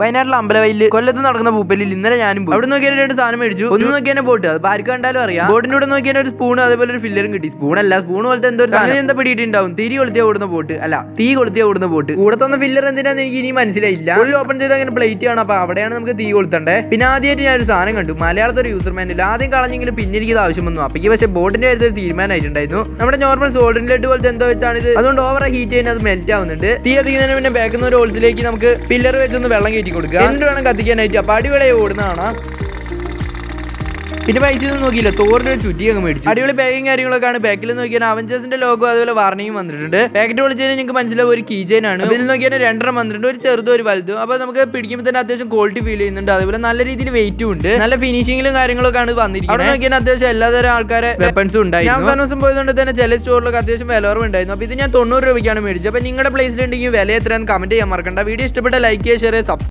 വയനാട്ടിലെ അമ്പലവയലിൽ കൊല്ലത്ത് നടക്കുന്ന പൂപ്പലിൽ ഇന്നലെ ഞാനും പോയി. അവിടെ നോക്കിയാൽ രണ്ട് സാധനം മേടിച്ചു. ഒന്ന് നോക്കിയാൽ ബോട്ട് അത് ആർക്ക് കണ്ടാലും അറിയാം. ബോട്ടിന്റെ കൂടെ നോക്കിയാൽ ഒരു സ്പൂൺ അതേപോലെ ഒരു ഫില്ലറും കിട്ടി. സ്പൂൺ അല്ല സ്പൂൺ പോലത്തെ എന്തോ സാധനം. എന്താ പിടിയിട്ടുണ്ടാവും? തിരി കൊളുത്തിയ ഓടുന്ന ബോട്ട് അല്ല തീ കൊളുത്തിയ ഓടുന്ന ബോട്ട് കൂടെ തന്ന ഫില്ലർ എന്തിനാന്ന് എനിക്ക് ഇനി മനസ്സിലായില്ല. ഉള്ളിൽ ഓപ്പൺ ചെയ്ത് അങ്ങനെ പ്ലേറ്റ് ആണ് അപ്പൊ അവിടെയാണ് നമുക്ക് തീ കൊളുത്തണ്ടേ. പിന്നെ ആദ്യമായിട്ട് ഞാൻ ഒരു സാധനം കണ്ടു. മലയാളത്തെ ഒരു യൂസർ മാനിൽ ആദ്യം കളഞ്ഞെങ്കിലും പിന്നെ എനിക്ക് ആവശ്യം വന്നു. അപ്പൊ പക്ഷേ ബോട്ടിന്റെ കാര്യത്തിൽ തീരുമാനമായിട്ടുണ്ടായിരുന്നു. നമ്മുടെ നോർമൽ സോൾഡറിൻ ലെഡ് പോലത്തെ എന്തോ വെച്ചാണ് ഇത് അതുകൊണ്ട് ഓവർ ഹീറ്റ് ചെയ്യുന്നത് അത് മെൽറ്റ് ആവുന്നുണ്ട്. തീ കത്തിക്കുന്നതിന് പിന്നെ ബാക്കുന്ന ഒരു ഹോൾസിലേക്ക് നമുക്ക് പില്ലർ വെച്ചൊന്ന് വെള്ളം കയറ്റി കൊടുക്കുക. എന്ത് വേണം കത്തിക്കാനായിട്ട്? അപ്പൊ അടിപൊളിയായി ഓടുന്നതാണ്. പിന്നെ പൈസ ഒന്നും നോക്കിയില്ല. തോറിന് ഒരു ചുറ്റി അങ്ങ് മേടിച്ചു. അടിപൊളി പാക്കിങ് കാര്യങ്ങളൊക്കെയാണ്. ബാക്കിൽ നോക്കിയാൽ അവഞ്ചേഴ്സിന്റെ ലോഗോ അതുപോലെ വാർണിംഗ് വന്നിട്ടുണ്ട്. പാക്കറ്റ് വിളിച്ചാൽ നിങ്ങൾക്ക് മനസ്സിലാവും ഒരു കീചെയിൻ ആണ്. ഇതിൽ നോക്കിയാൽ രണ്ടെണ്ണം വന്നിട്ടുണ്ട്. ഒരു ചെറുതും ഒരു വലുതും. അപ്പൊ നമുക്ക് പിടിക്കുമ്പോൾ തന്നെ അത്യാവശ്യം ക്വാളിറ്റി ഫീൽ ചെയ്യുന്നുണ്ട്. അതുപോലെ നല്ല രീതിയിൽ വെയിറ്റും ഉണ്ട്. നല്ല ഫിനിഷിംഗിലും കാര്യങ്ങളൊക്കെ ആണ് വന്നിരിക്കുന്നത്. അവിടെ നോക്കിയാൽ അത്യാവശ്യം എല്ലാതരം ആൾക്കാരെ വെപ്പൺസും ഉണ്ടായിരുന്നു. ഞാൻ ദിവസം പോയതുകൊണ്ട് തന്നെ ചില സ്റ്റോറിലൊക്കെ അത്യാവശ്യം വില ഉണ്ടായിരുന്നു അപ്പൊ ഇത് ഞാൻ തൊണ്ണൂറ് രൂപയ്ക്കാണ് മേടിച്ചത്. അപ്പൊ നിങ്ങളുടെ പ്ലേസിലുണ്ടെങ്കിൽ വില എത്രയാണെന്ന് കമന്റ് ചെയ്യാൻ മറക്കണ്ട. വീഡിയോ ഇഷ്ടപ്പെട്ട ലൈക്ക് ചെയ്യുക ഷെയർ സബ്സ്ക്രൈബ്